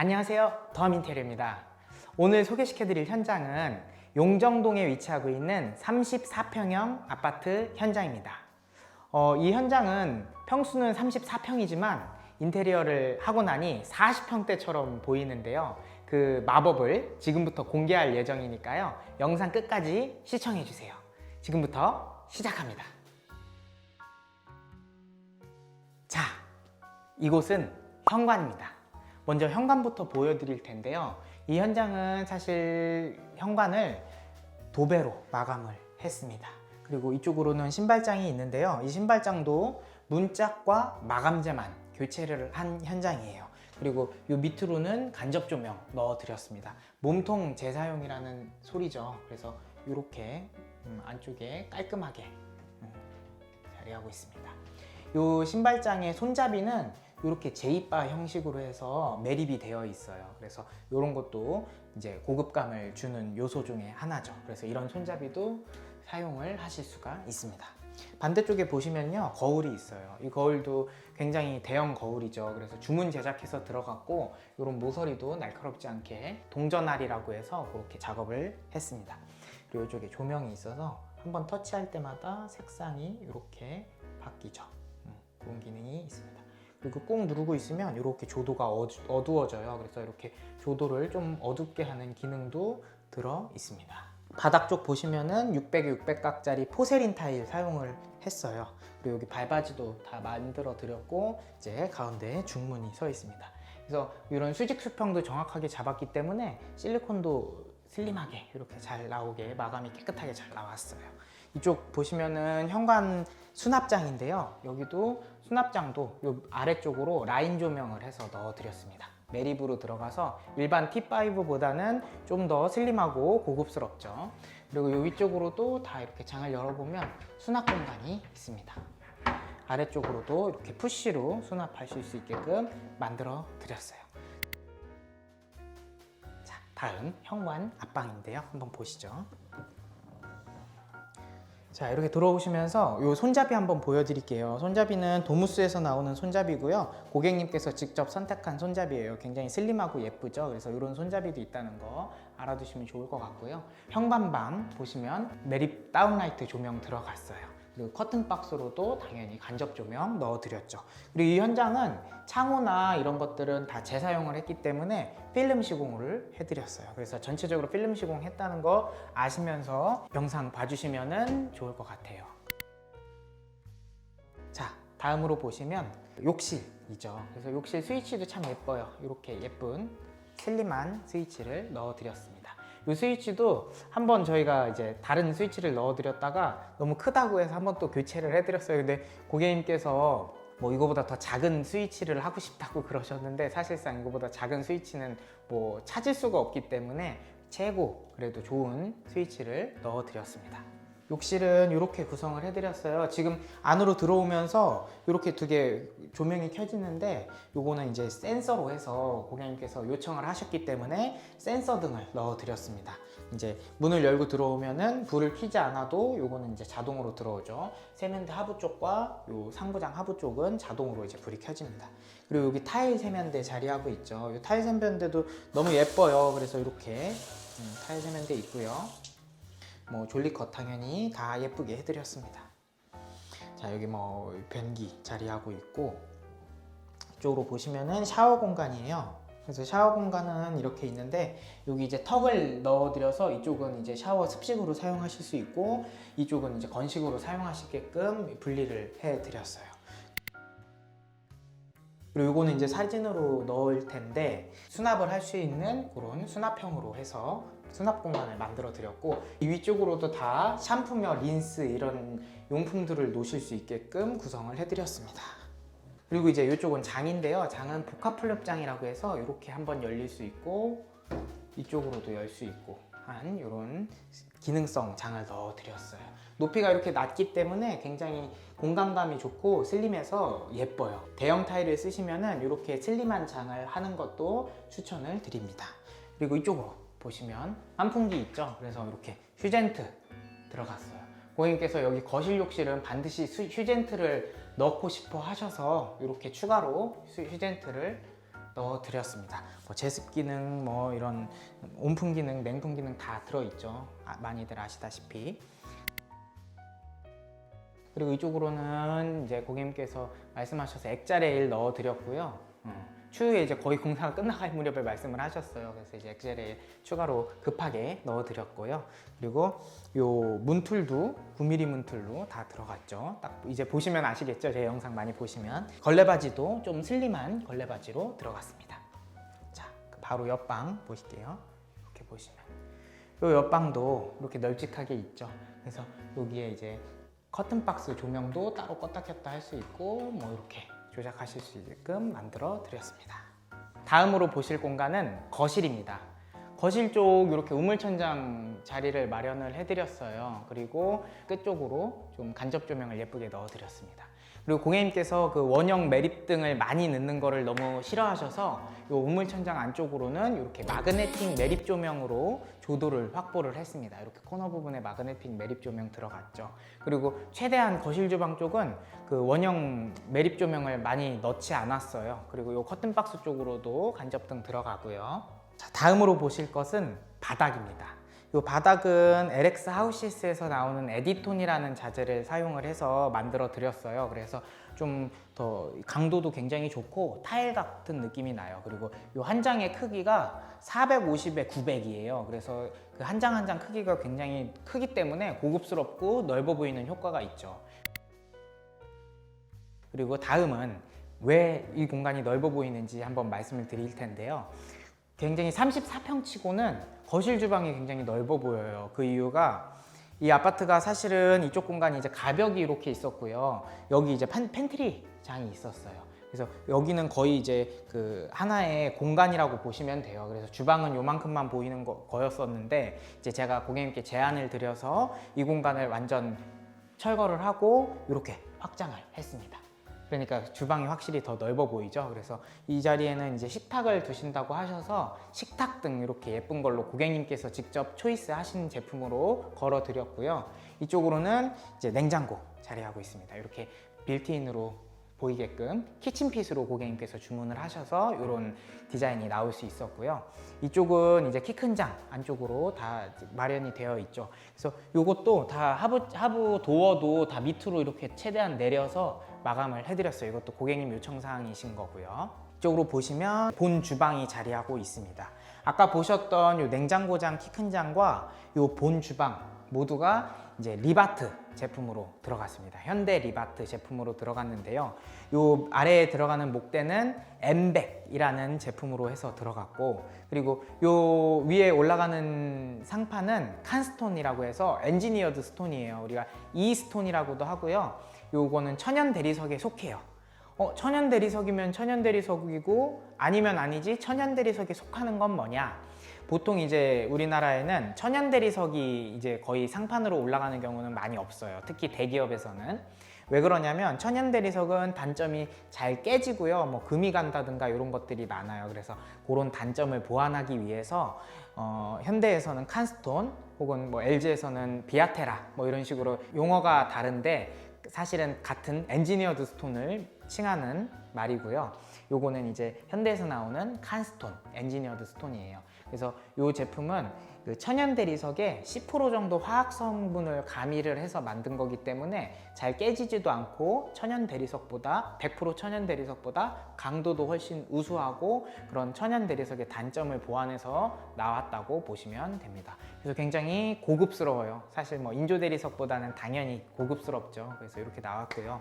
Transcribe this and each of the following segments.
안녕하세요. 더민테리입니다. 오늘 소개시켜드릴 현장은 용정동에 위치하고 있는 34평형 아파트 현장입니다. 어, 이 현장은 평수는 34평이지만 인테리어를 하고 나니 40평대처럼 보이는데요. 그 마법을 지금부터 공개할 예정이니까요. 영상 끝까지 시청해주세요. 지금부터 시작합니다. 자, 이곳은 현관입니다. 먼저 현관부터 보여드릴 텐데요. 이 현장은 사실 현관을 도배로 마감을 했습니다. 그리고 이쪽으로는 신발장이 있는데요. 이 신발장도 문짝과 마감재만 교체를 한 현장이에요. 그리고 이 밑으로는 간접 조명 넣어드렸습니다. 몸통 재사용이라는 소리죠. 그래서 이렇게 음, 안쪽에 깔끔하게 음, 자리하고 있습니다. 이 신발장의 손잡이는 이렇게 제이바 형식으로 해서 매립이 되어 있어요. 그래서 이런 것도 이제 고급감을 주는 요소 중에 하나죠. 그래서 이런 손잡이도 사용을 하실 수가 있습니다. 반대쪽에 보시면요 거울이 있어요. 이 거울도 굉장히 대형 거울이죠. 그래서 주문 제작해서 들어갔고 이런 모서리도 날카롭지 않게 동전알이라고 해서 그렇게 작업을 했습니다. 그리고 이쪽에 조명이 있어서 한번 터치할 때마다 색상이 이렇게 바뀌죠. 음, 그런 기능이 있습니다. 그리고 꾹 누르고 있으면 이렇게 조도가 어두, 어두워져요. 그래서 이렇게 조도를 좀 어둡게 하는 기능도 들어 있습니다. 바닥 쪽 보시면은 600에 600각짜리 포세린 타일 사용을 했어요. 그리고 여기 발바지도 다 만들어 드렸고 이제 가운데에 중문이 서 있습니다. 그래서 이런 수직 수평도 정확하게 잡았기 때문에 실리콘도 슬림하게 이렇게 잘 나오게 마감이 깨끗하게 잘 나왔어요. 이쪽 보시면은 현관 수납장인데요. 여기도 수납장도 요 아래쪽으로 라인 조명을 해서 넣어드렸습니다. 매립으로 들어가서 일반 T5보다는 좀 더 슬림하고 고급스럽죠. 그리고 요 위쪽으로도 다 이렇게 장을 열어보면 수납 공간이 있습니다. 아래쪽으로도 이렇게 푸시로 수납하실 수 있게끔 만들어 드렸어요. 자, 다음 현관 앞방인데요. 한번 보시죠. 자 이렇게 들어오시면서 이 손잡이 한번 보여드릴게요. 손잡이는 도무스에서 나오는 손잡이고요. 고객님께서 직접 선택한 손잡이에요. 굉장히 슬림하고 예쁘죠? 그래서 이런 손잡이도 있다는 거 알아두시면 좋을 것 같고요. 현관방 보시면 매립 다운라이트 조명 들어갔어요 그리고 커튼 박스로도 당연히 간접 조명 넣어드렸죠. 그리고 이 현장은 창호나 이런 것들은 다 재사용을 했기 때문에 필름 시공을 해드렸어요. 그래서 전체적으로 필름 시공했다는 거 아시면서 영상 봐주시면 좋을 것 같아요. 자 다음으로 보시면 욕실이죠. 그래서 욕실 스위치도 참 예뻐요. 이렇게 예쁜 슬림한 스위치를 넣어드렸습니다 이 스위치도 한번 저희가 이제 다른 스위치를 넣어드렸다가 너무 크다고 해서 한번 또 교체를 해드렸어요 근데 고객님께서 뭐 이거보다 더 작은 스위치를 하고 싶다고 그러셨는데 사실상 이거보다 작은 스위치는 뭐 찾을 수가 없기 때문에 최고 그래도 좋은 스위치를 넣어 드렸습니다. 욕실은 이렇게 구성을 해드렸어요. 지금 안으로 들어오면서 이렇게 두 개 조명이 켜지는데 요거는 이제 센서로 해서 고객님께서 요청을 하셨기 때문에 센서 등을 넣어 드렸습니다. 이제 문을 열고 들어오면은 불을 켜지 않아도 요거는 이제 자동으로 들어오죠. 세면대 하부 쪽과 요 상부장 하부 쪽은 자동으로 이제 불이 켜집니다. 그리고 여기 타일 세면대 자리하고 있죠. 이 타일 세면대도 너무 예뻐요. 그래서 이렇게 음, 타일 세면대 있고요. 뭐 졸리컷 당연히 다 예쁘게 해드렸습니다. 자 여기 뭐 변기 자리하고 있고 이쪽으로 보시면은 샤워 공간이에요. 그래서 샤워 공간은 이렇게 있는데 여기 이제 턱을 넣어드려서 이쪽은 이제 샤워 습식으로 사용하실 수 있고 이쪽은 이제 건식으로 사용하시게끔 분리를 해드렸어요. 그리고 이거는 이제 사진으로 넣을 텐데 수납을 할 수 있는 그런 수납형으로 해서 수납 공간을 만들어 드렸고 이 위쪽으로도 다 샴푸며 린스 이런 용품들을 놓으실 수 있게끔 구성을 해드렸습니다. 그리고 이제 이쪽은 장인데요. 장은 복합 플립장이라고 해서 이렇게 한번 열릴 수 있고 이쪽으로도 열 수 있고 한 이런 기능성 장을 넣어 드렸어요. 높이가 이렇게 낮기 때문에 굉장히 공간감이 좋고 슬림해서 예뻐요. 대형 타일을 쓰시면은 이렇게 슬림한 장을 하는 것도 추천을 드립니다. 그리고 이쪽으로 보시면 환풍기 있죠. 그래서 이렇게 휴젠트 들어갔어요. 고객님께서 여기 거실 욕실은 반드시 수- 휴젠트를 넣고 싶어 하셔서 이렇게 추가로 수- 휴젠트를 넣어 드렸습니다. 뭐 제습 기능, 뭐 이런 온풍 기능, 냉풍 기능 다 들어 있죠. 아, 많이들 아시다시피. 그리고 이쪽으로는 이제 고객님께서 말씀하셔서 액자 레일 넣어 드렸고요. 음, 추후에 이제 거의 공사가 끝나갈 무렵에 말씀을 하셨어요. 그래서 이제 레일 추가로 급하게 넣어 드렸고요. 그리고 요 문툴도 9mm 문툴로 다 들어갔죠. 딱 이제 보시면 아시겠죠? 제 영상 많이 보시면 걸레바지도 좀 슬림한 걸레바지로 들어갔습니다. 자, 그 바로 옆방 보실게요. 이렇게 보시면 요 옆방도 이렇게 널찍하게 있죠. 그래서 여기에 이제 커튼 박스 조명도 따로 껐다 켰다 할 수 있고 뭐 이렇게 조작하실 수 있게끔 만들어 드렸습니다. 다음으로 보실 공간은 거실입니다. 거실 쪽 이렇게 우물천장 자리를 마련을 해드렸어요. 그리고 끝쪽으로 좀 간접 조명을 예쁘게 넣어드렸습니다. 그리고 고객님께서 그 원형 매립 등을 많이 넣는 거를 너무 싫어하셔서 이 우물천장 안쪽으로는 이렇게 마그네틱 매립 조명으로 조도를 확보를 했습니다. 이렇게 코너 부분에 마그네틱 매립 조명 들어갔죠. 그리고 최대한 거실 주방 쪽은 그 원형 매립 조명을 많이 넣지 않았어요. 그리고 이 커튼 박스 쪽으로도 간접등 들어가고요. 자, 다음으로 보실 것은 바닥입니다. 이 바닥은 LX 하우시스에서 나오는 에디톤이라는 자재를 사용을 해서 만들어 드렸어요. 그래서 좀 더 강도도 굉장히 좋고 타일 같은 느낌이 나요. 그리고 이 한 장의 크기가 450에 900이에요. 그래서 그 한 장 한 장 크기가 굉장히 크기 때문에 고급스럽고 넓어 보이는 효과가 있죠. 그리고 다음은 왜 이 공간이 넓어 보이는지 한번 말씀을 드릴 텐데요. 굉장히 34평 치고는 거실 주방이 굉장히 넓어 보여요. 그 이유가 이 아파트가 사실은 이쪽 공간이 이제 가벽이 이렇게 있었고요. 여기 이제 팬, 팬트리 장이 있었어요. 그래서 여기는 거의 이제 그 하나의 공간이라고 보시면 돼요. 그래서 주방은 요만큼만 보이는 거, 거였었는데 이제 제가 고객님께 제안을 드려서 이 공간을 완전 철거를 하고 이렇게 확장을 했습니다. 그러니까 주방이 확실히 더 넓어 보이죠. 그래서 이 자리에는 이제 식탁을 두신다고 하셔서 식탁 등 이렇게 예쁜 걸로 고객님께서 직접 초이스 하신 제품으로 걸어 드렸고요. 이쪽으로는 이제 냉장고 자리하고 있습니다. 이렇게 빌트인으로 보이게끔 키친핏으로 고객님께서 주문을 하셔서 이런 디자인이 나올 수 있었고요. 이쪽은 이제 키 큰 장 안쪽으로 다 마련이 되어 있죠. 그래서 이것도 다 하부, 하부 도어도 다 밑으로 이렇게 최대한 내려서 마감을 해드렸어요. 이것도 고객님 요청사항이신 거고요. 이쪽으로 보시면 본 주방이 자리하고 있습니다. 아까 보셨던 요 냉장고장 키 큰 장과 요 본 주방 모두가 이제 리바트 제품으로 들어갔습니다. 현대 리바트 제품으로 들어갔는데요. 요 아래에 들어가는 목대는 엠백이라는 제품으로 해서 들어갔고 그리고 요 위에 올라가는 상판은 칸스톤이라고 해서 엔지니어드 스톤이에요. 우리가 이 스톤이라고도 하고요. 요거는 천연 대리석에 속해요. 어, 천연 대리석이면 천연 대리석이고 아니면 아니지 천연 대리석에 속하는 건 뭐냐? 보통 이제 우리나라에는 천연 대리석이 이제 거의 상판으로 올라가는 경우는 많이 없어요. 특히 대기업에서는. 왜 그러냐면 천연 대리석은 단점이 잘 깨지고요. 뭐 금이 간다든가 이런 것들이 많아요. 그래서 그런 단점을 보완하기 위해서 어, 현대에서는 칸스톤 혹은 뭐 LG에서는 비아테라 뭐 이런 식으로 용어가 다른데 사실은 같은 엔지니어드 스톤을 칭하는 말이고요. 요거는 이제 현대에서 나오는 칸스톤, 엔지니어드 스톤이에요. 그래서 이 제품은 그 천연 대리석에 10% 정도 화학 성분을 가미를 해서 만든 거기 때문에 잘 깨지지도 않고 천연 대리석보다 100% 천연 대리석보다 강도도 훨씬 우수하고 그런 천연 대리석의 단점을 보완해서 나왔다고 보시면 됩니다. 그래서 굉장히 고급스러워요. 사실 뭐 인조 대리석보다는 당연히 고급스럽죠. 그래서 이렇게 나왔고요.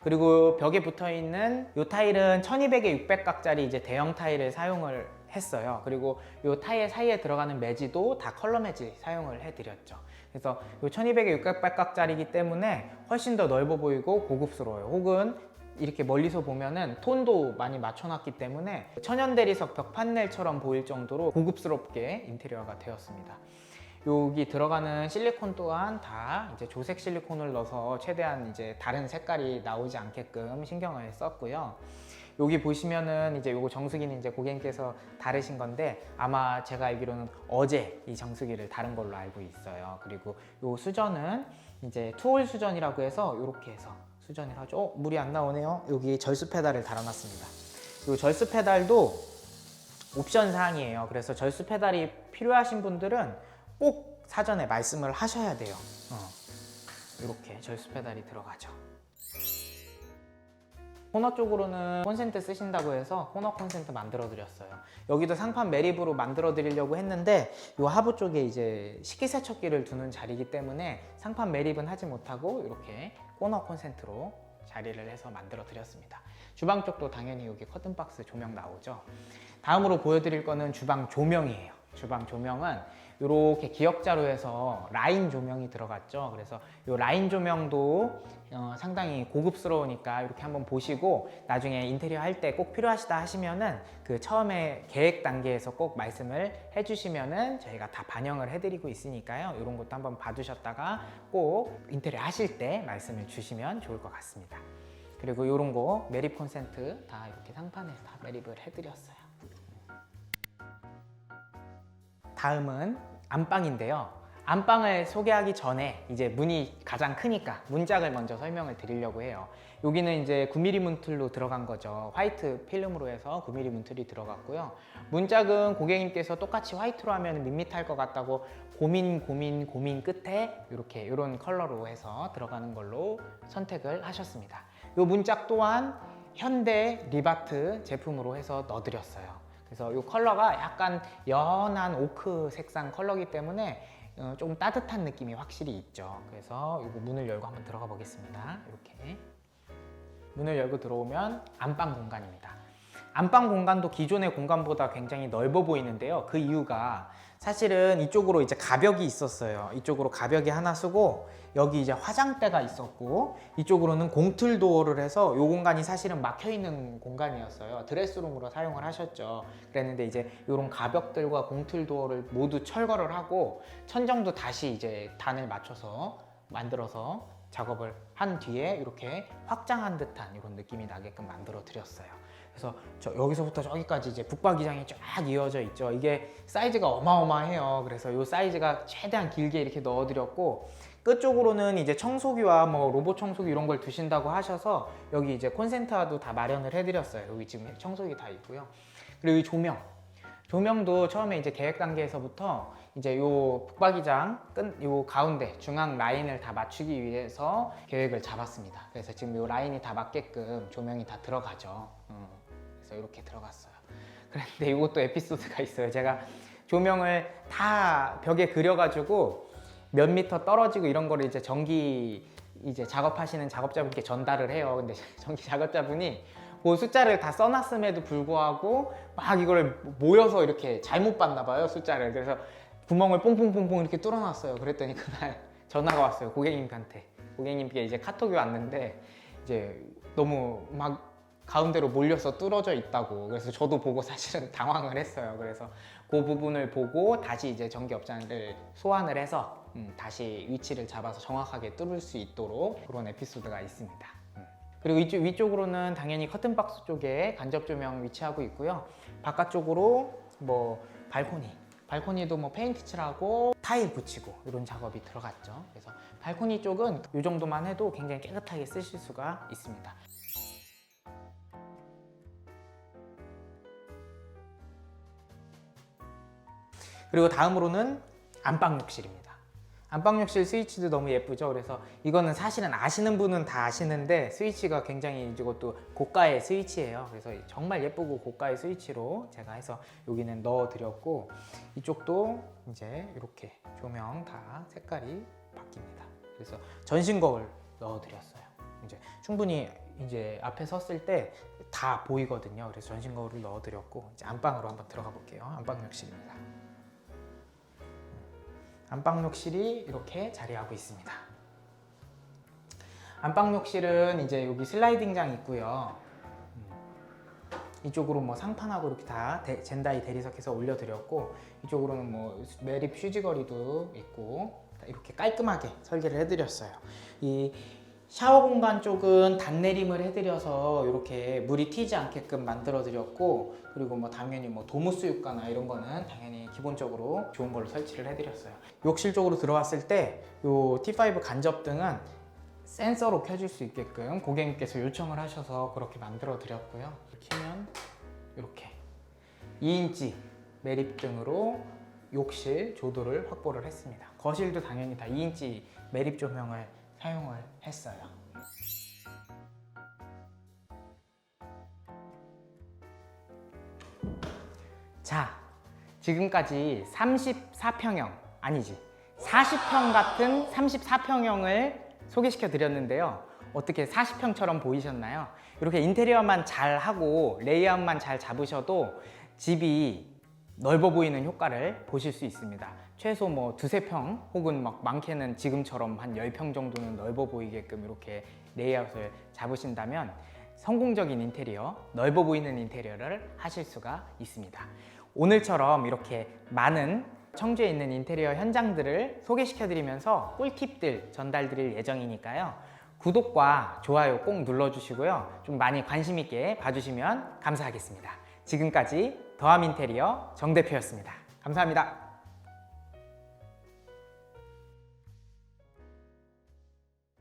그리고 벽에 붙어 있는 이 타일은 1200에 600각짜리 이제 대형 타일을 사용을 했어요. 그리고 이 타일 사이에 들어가는 매지도 다 컬러 매지 사용을 해드렸죠. 그래서 이 1200에 600각짜리이기 때문에 훨씬 더 넓어 보이고 고급스러워요. 혹은 이렇게 멀리서 보면은 톤도 많이 맞춰놨기 때문에 천연 대리석 벽 판넬처럼 보일 정도로 고급스럽게 인테리어가 되었습니다. 여기 들어가는 실리콘 또한 다 이제 조색 실리콘을 넣어서 최대한 이제 다른 색깔이 나오지 않게끔 신경을 썼고요. 여기 보시면은 이제 요거 정수기는 이제 고객님께서 다르신 건데 아마 제가 알기로는 어제 이 정수기를 다른 걸로 알고 있어요. 그리고 요 수전은 이제 투홀 수전이라고 해서 이렇게 해서 수전을 하죠. 어, 물이 안 나오네요. 여기 절수 페달을 달아놨습니다. 요 절수 페달도 옵션 사항이에요. 그래서 절수 페달이 필요하신 분들은 꼭 사전에 말씀을 하셔야 돼요. 어. 이렇게 절수 페달이 들어가죠. 코너 쪽으로는 콘센트 쓰신다고 해서 코너 콘센트 만들어 드렸어요. 여기도 상판 매립으로 만들어 드리려고 했는데 이 하부 쪽에 이제 식기세척기를 두는 자리이기 때문에 상판 매립은 하지 못하고 이렇게 코너 콘센트로 자리를 해서 만들어 드렸습니다. 주방 쪽도 당연히 여기 커튼박스 조명 나오죠. 다음으로 보여드릴 거는 주방 조명이에요. 주방 조명은 이렇게 기역자로 해서 라인 조명이 들어갔죠. 그래서 이 라인 조명도 어, 상당히 고급스러우니까 이렇게 한번 보시고 나중에 인테리어 할 때 꼭 필요하시다 하시면은 그 처음에 계획 단계에서 꼭 말씀을 해주시면은 저희가 다 반영을 해드리고 있으니까요. 이런 것도 한번 봐주셨다가 꼭 인테리어 하실 때 말씀을 주시면 좋을 것 같습니다. 그리고 이런 거 매립 콘센트 다 이렇게 상판에 다 매립을 해드렸어요. 다음은 안방인데요. 안방을 소개하기 전에 이제 문이 가장 크니까 문짝을 먼저 설명을 드리려고 해요. 여기는 이제 9mm 문틀로 들어간 거죠. 화이트 필름으로 해서 9mm 문틀이 들어갔고요. 문짝은 고객님께서 똑같이 화이트로 하면 밋밋할 것 같다고 고민 고민 고민 끝에 이렇게 이런 컬러로 해서 들어가는 걸로 선택을 하셨습니다. 이 문짝 또한 현대 리바트 제품으로 해서 넣어드렸어요. 그래서 이 컬러가 약간 연한 오크 색상 컬러기 때문에 어, 조금 따뜻한 느낌이 확실히 있죠. 그래서 이거 문을 열고 한번 들어가 보겠습니다. 이렇게 문을 열고 들어오면 안방 공간입니다. 안방 공간도 기존의 공간보다 굉장히 넓어 보이는데요. 그 이유가 사실은 이쪽으로 이제 가벽이 있었어요. 이쪽으로 가벽이 하나 쓰고 여기 이제 화장대가 있었고 이쪽으로는 공틀 도어를 해서 이 공간이 사실은 막혀 있는 공간이었어요. 드레스룸으로 사용을 하셨죠. 그랬는데 이제 이런 가벽들과 공틀 도어를 모두 철거를 하고 천정도 다시 이제 단을 맞춰서 만들어서 작업을 한 뒤에 이렇게 확장한 듯한 이런 느낌이 나게끔 만들어 드렸어요. 그래서 저 여기서부터 저기까지 이제 북박이장이 쫙 이어져 있죠. 이게 사이즈가 어마어마해요. 그래서 이 사이즈가 최대한 길게 이렇게 넣어드렸고 끝쪽으로는 이제 청소기와 뭐 로봇 청소기 이런 걸 두신다고 하셔서 여기 이제 콘센트와도 다 마련을 해드렸어요. 여기 지금 청소기 다 있고요. 그리고 이 조명. 조명도 처음에 이제 계획 단계에서부터 이제 요 북박이장 끝, 요 가운데 중앙 라인을 다 맞추기 위해서 계획을 잡았습니다. 그래서 지금 요 라인이 다 맞게끔 조명이 다 들어가죠. 음, 그래서 이렇게 들어갔어요. 그런데 이것도 에피소드가 있어요. 제가 조명을 다 벽에 그려가지고 몇 미터 떨어지고 이런 거를 이제 전기 이제 작업하시는 작업자분께 전달을 해요. 근데 전기 작업자분이 그 숫자를 다 써놨음에도 불구하고 막 이걸 모여서 이렇게 잘못 봤나 봐요 숫자를 그래서 구멍을 뽕뽕뽕뽕 이렇게 뚫어놨어요 그랬더니 그날 전화가 왔어요 고객님한테 고객님께 이제 카톡이 왔는데 이제 너무 막 가운데로 몰려서 뚫어져 있다고 그래서 저도 보고 사실은 당황을 했어요 그래서 그 부분을 보고 다시 이제 전기업자를 소환을 해서 음, 다시 위치를 잡아서 정확하게 뚫을 수 있도록 그런 에피소드가 있습니다 음. 그리고 이쪽 위쪽으로는 당연히 커튼박스 쪽에 간접 조명 위치하고 있고요. 바깥쪽으로 뭐 발코니, 발코니도 뭐 페인트 칠하고 타일 붙이고 이런 작업이 들어갔죠. 그래서 발코니 쪽은 이 정도만 해도 굉장히 깨끗하게 쓰실 수가 있습니다. 그리고 다음으로는 안방 욕실입니다. 안방 욕실 스위치도 너무 예쁘죠. 그래서 이거는 사실은 아시는 분은 다 아시는데 스위치가 굉장히 이것도 고가의 스위치예요. 그래서 정말 예쁘고 고가의 스위치로 제가 해서 여기는 넣어 드렸고 이쪽도 이제 이렇게 조명 다 색깔이 바뀝니다. 그래서 전신 거울 넣어 드렸어요. 이제 충분히 이제 앞에 섰을 때 다 보이거든요. 그래서 전신 거울을 넣어 드렸고 이제 안방으로 한번 들어가 볼게요. 안방 욕실입니다. 안방 욕실이 이렇게 자리하고 있습니다. 안방 욕실은 이제 여기 슬라이딩장 있고요. 음, 이쪽으로 뭐 상판하고 이렇게 다 데- 젠다이 대리석해서 올려드렸고 이쪽으로는 뭐 매립 휴지거리도 있고 다 이렇게 깔끔하게 설계를 해드렸어요. 이 샤워 공간 쪽은 단내림을 해드려서 이렇게 물이 튀지 않게끔 만들어드렸고 그리고 뭐 당연히 뭐 도무수육가나 이런 거는 당연히 기본적으로 좋은 걸로 설치를 해드렸어요. 욕실 쪽으로 들어왔을 때 이 T5 간접등은 센서로 켜질 수 있게끔 고객님께서 요청을 하셔서 그렇게 만들어 드렸고요. 키면 이렇게 2인치 매립 등으로 욕실 조도를 확보를 했습니다. 거실도 당연히 다 2인치 매립 조명을 사용을 했어요. 자, 지금까지 34평형 아니지 40평 같은 34평형을 소개시켜 드렸는데요. 어떻게 40평처럼 보이셨나요? 이렇게 인테리어만 잘 하고 레이아웃만 잘 잡으셔도 집이 넓어 보이는 효과를 보실 수 있습니다. 최소 뭐 두세 평 혹은 막 많게는 지금처럼 한 10평 정도는 넓어 보이게끔 이렇게 레이아웃을 잡으신다면 성공적인 인테리어, 넓어 보이는 인테리어를 하실 수가 있습니다. 오늘처럼 이렇게 많은 청주에 있는 인테리어 현장들을 소개시켜 드리면서 꿀팁들 전달 드릴 예정이니까요. 구독과 좋아요 꼭 눌러주시고요. 좀 많이 관심 있게 봐주시면 감사하겠습니다. 지금까지 더함 인테리어 정 대표였습니다. 감사합니다.